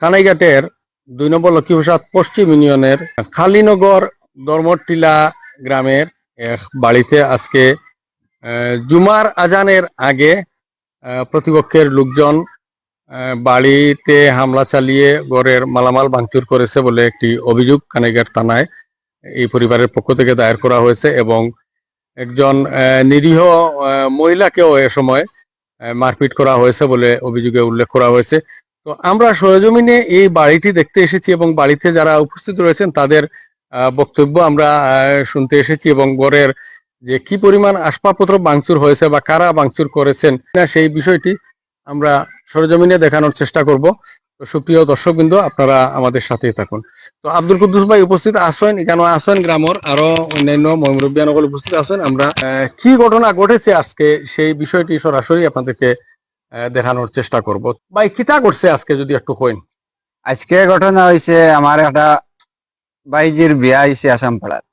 কানাইঘাটের দুই নম্বর লক্ষ্মীপ্রসাদ পশ্চিম ইউনিয়নের খালিনগর ধর্মটিলা গ্রামের এক বাড়িতে আজকে জুমার আজানের আগে প্রতিপক্ষের লোকজন বাড়িতে হামলা চালিয়ে ঘরের মালামাল ভাঙচুর করেছে বলে একটি অভিযোগ কানাইঘাট থানায় এই পরিবারের পক্ষ থেকে দায়ের করা হয়েছে এবং একজন নিরীহ মহিলাকেও এ সময় মারপিট করা হয়েছে বলে অভিযোগে উল্লেখ করা হয়েছে। তো আমরা সরজমিনে এই বাড়িটি দেখতে এসেছি এবং বাড়িতে যারা উপস্থিত রয়েছেন তাদের বক্তব্য আমরা শুনতে এসেছি এবং গড়ের যে কি পরিমাণ আসবাবপত্র বাংচুর হয়েছে বা কারা বাংচুর করেছেন না সেই বিষয়টি আমরা সরজমিনে দেখানোর চেষ্টা করব। তো সুপ্রিয় দর্শকবৃন্দ, আপনারা আমাদের সাথেই থাকুন। তো আব্দুল কুদ্দুস ভাই উপস্থিত আছেন এখানে আছেন, গ্রামের আরও অন্যান্য ময়মুরব্বিয়ানগর উপস্থিত আছেন, আমরা কি ঘটনা ঘটেছে আজকে সেই বিষয়টি সরাসরি আপনাদেরকে দেখানোর চেষ্টা করব। ভাই, কিতা করছে আজকে যদি একটু কইন? আজকে ঘটনা হয়েছে আমার একটা বাইজির বিয়া আইছে আসাম পাড়ার।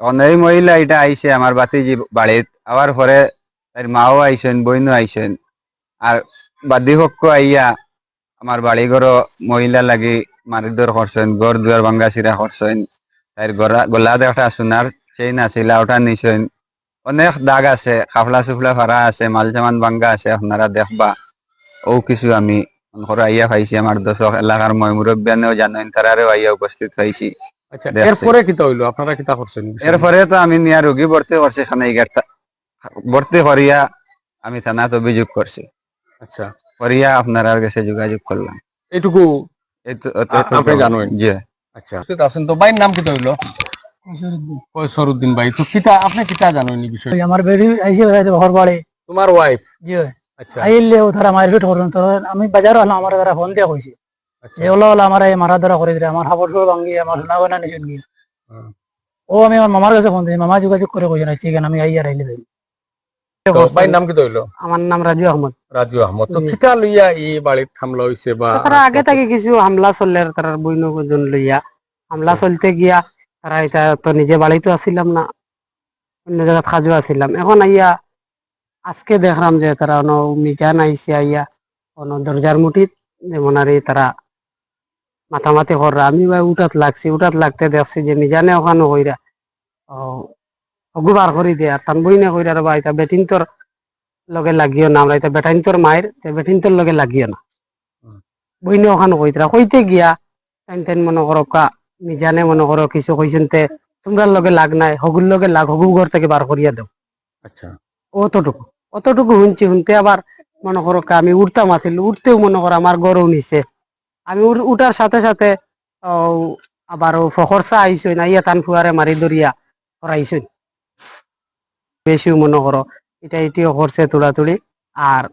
এখন এই মহিলা এটা আইছে আমার বাতিজি বাড়িত। আবার পরে তার মাও আইছেন, বইনও আইছেন। আর বাদী পক্ষ আইয়া আমার বাড়ি ঘর মহিলা লাগি মারিদর করছেন গড় দুয়ার ভাঙ্গা চিরা করছেন। তার গলা গলাতে একটা সোনার চেইন আছিল ওটা নিছেন। অনেক দাগ আছে খাফলা চুফলা ভাড়া আছে মাল জামান ভাঙ্গা আছে আপনারা দেখবা। ও কিছু আমি আইয়া পাইছি আমার দশক এলাকার মই মুরব্বিয়ানেও জানেন তারারেও আইয়া উপস্থিত হয়েছি আচ্ছা এরপরে কিতা হইল আপনারা কিতা করছেন? এরপরে তো আমি নিয়া রোগী ভর্তি করছি খানে ভর্তি করিয়া আমি থানাত অভিযোগ করছি আচ্ছা। করিয়া আপনার কাছে যোগাযোগ করলাম এইটুকু এই তো- আ- আপনি জানেন? জি। আচ্ছা আছেন তো। ভাইয়ের নাম কিতা হইল কয়সরউদ্দিন ভাই তো কিতা আপনি কিতা জানেন এই বিষয়? আমার বেরি বেড়াইতে ঘর বাড়ি। তোমার ওয়াইফ জি আচ্ছা। আইলে ও তারা মারপিট করুন তো আমি বাজার হলাম আমার তারা ফোন দিয়ে কইছে। আচ্ছা। যে ওলা ওলা আমার এই মারা ধরা করে দিলে আমার হাবর সব ভাঙ্গি আমার সোনা গয়না নিচে গিয়ে ও আমি আমার মামার কাছে ফোন দিই মামা যোগাযোগ করে কইছে না ঠিক আমি আইয়া রাইলে দেই। তো নাম হইল আমার নাম রাজু আহমদ। রাজু আহমদ। তো জি। কিতা লইয়া এই বাড়িত হামলা হইছে বা তারা আগে থেকে কিছু হামলা চললে তার বইন জন লইয়া। হামলা আচ্ছা। চলতে গিয়া তারা এটা তো নিজে বাড়িতে আসিলাম না অন্য জায়গায় খাজু আসিলাম। এখন আইয়া আজকে দেখলাম যে তারা অন মিজান আইসে আইয়া অন দরজার মুঠিত যেমন আর তারা মাথামাতি কররা। আমি ভাই উঠাত লাগছি উঠাত লাগতে দেখছি যে মিজানে ওখানে কইরা ও অগু বার করে দিয়ে আর তান বইনে কইরা রে ভাই তা বেটিন তোর লগে লাগিও না আমরা এটা বেটাইন তোর মায়ের বেটিন তোর লগে লাগিও না। বইনে ওখানে কইতরা কইতে গিয়া তাইন তাইন মনে করো কা মিজানে মনে করো কিছু কইছেন তে তোমরা লগে লাগ নাই হগুর লগে লাগ হগু ঘর থেকে বার করিয়া দাও। আচ্ছা। অতটুকু অতটুকু শুনছি শুনতে আবার মনে করো কা আমি উঠতাম আছিল উঠতেও মনে করো আমার গরম নিছে আমি উঠ- উঠার সাথে সাথে আবার ও ফখরসা আইসই না ইয়া তান ফুয়ারে মারি ধরিয়া করাইছই বেশিও মনে করো এটা এটিও করছে তুড়াতুড়ি আর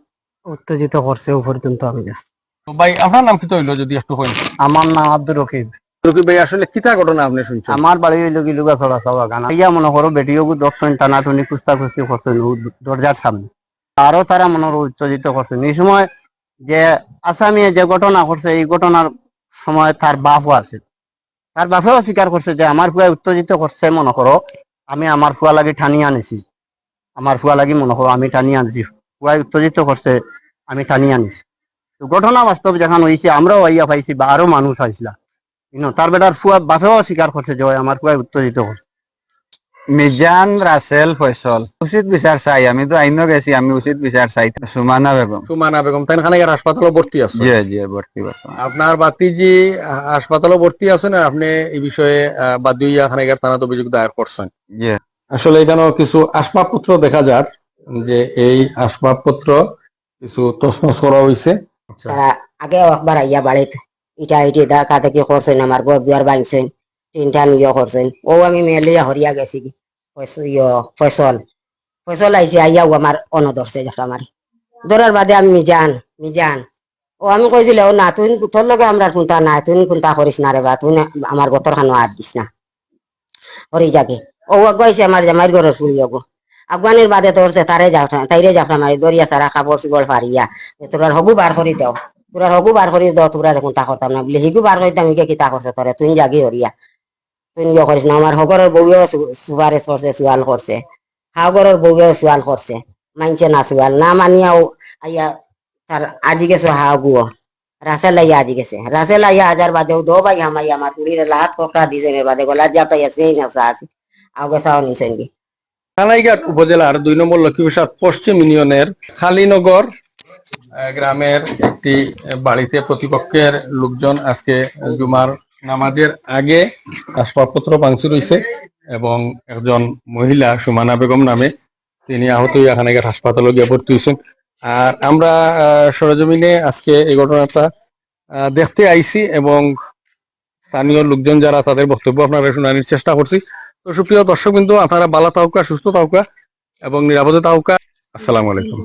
উত্তেজিত করছে ও পর্যন্ত আমি ভাই আপনার নাম কিতা হইল যদি একটু আমার নাম আব্দুর রকিব। যে তার স্বীকার করছে যে, আমার ফুয়া উত্তেজিত করছে, মনে করো, আমি আমার ফুয়া লাগি টানিয়ে আনিছি। আমার ফুয়া লাগি, মনে করো, আমি টানি আনছি। ফুয়াই উত্তেজিত করছে, আমি টানি আনিছি। ঘটনা বাস্তব যখন হয়েছে আমরাও আইয়া পাইছি বা আরও মানুষ ইনো তার বেটার ফুয়া বাপেও স্বীকার করছে যে আমার ফুয়া উত্তেজিত করছে মিজান রাসেল ফয়সল উচিত বিচার চাই আমি তো আইনও গেছি আমি উচিত বিচার চাই। সুমানা বেগম। সুমানা বেগম তাই খানে হাসপাতালে ভর্তি আছে? জি জি ভর্তি আপনার বাতিজি হাসপাতালে ভর্তি আছেন আর আপনি এই বিষয়ে আহ, বাদিয়া খানেগার থানাতে অভিযোগ দায়ের করছেন? জি। আসলে এখানেও কিছু আসবাবপত্র দেখা যাক যে এই আসবাবপত্র কিছু তসমস করা হয়েছে আচ্ছা। আগে একবার আইয়া বাড়িত ইটা ইটি ধাক্কা থেকে করছেন? আমার ঘর দুয়ার বাঁধছেন তিনটা নিয়ে করছেন। ও আমি মেলিয়া হরিয়া গেছি কি? ফয়সল ফয়সল আইসি আইয়াও আমার অন ধরছে জাফরা মারি ধরার বাদে আমি মিজান মিজান। ও আমি কইছিল ও না, তুই তোর লগে আমরা কোনটা না তুই কোনটা করিস না রে বা, তুই আমার গতর খানো হাত দিস না। হরি যাকে ও আগাইছে আমার জামাইর ঘরের ফুল গো আফগানির বাদে তোরছে তারে যাফরা তাইরে জাফরা মারি দরিয়া সারা কাপড় চুপড় ফারিয়া তোরার হবু বার করি দাও তোরার হবু বার করি দাও তোরা এখন তা করতাম না বলে। হিগু বার করিতাম হিগে কিতা করছে তোরে তুই জাগি হরিয়া তুই ইয়ে করিস না আমার হগরের বউয়েও সুপারিশ করছে সুয়াল করছে হাগরের বউয়েও সুয়াল করছে মানছে না সুয়াল না মানিয়াও আইয়া তার আজি গেছো হাগুও। রাসেল লাইয়া আজি গেছে। রাসেল লাইয়া হাজার বাদেও দো ভাই আমাই আমার কুড়ির লাত ককড়া দিছে বাদে গলার যাতাই আছে এই নেশা আছে। আগে সাও নিছেন কি কানাইঘাট উপজেলার দুই নম্বর লক্ষ্মীপ্রসাদ পশ্চিম ইউনিয়নের খালিনগর গ্রামের একটি বাড়িতে প্রতিপক্ষের লোকজন আজকে জুমার নামাজের আগে আসবাবপত্র ভাঙচুর হয়েছে এবং একজন মহিলা সুমানা বেগম নামে তিনি আহত খানাইঘাট হাসপাতালে গিয়ে ভর্তি হয়েছেন আর আমরা সরেজমিনে আজকে এই ঘটনাটা দেখতে আইছি এবং স্থানীয় লোকজন যারা তাদের বক্তব্য আপনারা শোনানোর চেষ্টা করছি। তো সুপ্রিয় দর্শক বিন্দু আপনারা ভালো থাকুকা, সুস্থ থাকুকা এবং নিরাপদে থাকুকা। আসসালামু আলাইকুম।